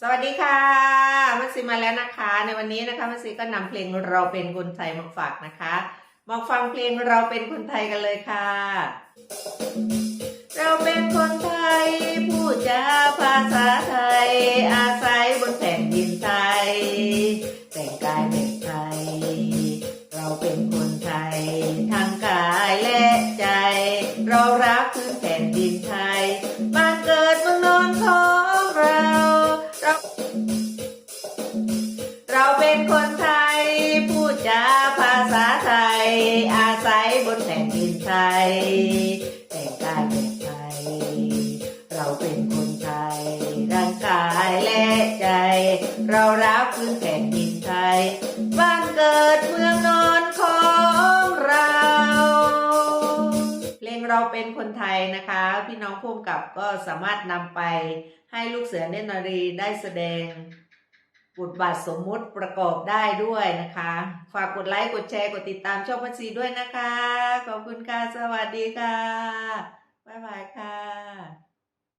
สวัสดีค่ะมัสซีมาแล้วนะคะ ในวันนี้นะคะมัสซีก็นำเพลงเราเป็นคนไทยมาฝากนะคะมาฟังเพลงเราเป็นคนไทยกันเลยค่ะ เราเป็นคนไทยพูดจาภาษาไทย อาศัยบนแผ่นดินไทย แต่งกายแบบไทย เราเป็นคนไทยทั้งกายและใจ เรารักพื้นแผ่นดินไทย เราเป็นคนไทย พูดจาภาษาไทย อาศัยบนแผ่นดินไทย แต่งกายแบบไทย เราเป็นคนไทย ร่างกายและใจ เรารักพื้นแผ่นดินไทย บ้านเกิดเมืองนอนของเรา เพลงเราเป็นคนไทยนะคะ พี่น้องพุ่มกับก็สามารถนำไปให้ลูกเสือเนตรนารีได้แสดง บทบาทสมมุติประกอบได้ด้วยนะคะ ฝากกดไลค์ กดแชร์ กดติดตามช่องพันซีด้วยนะคะ ขอบคุณค่ะ สวัสดีค่ะ บ๊ายบายค่ะ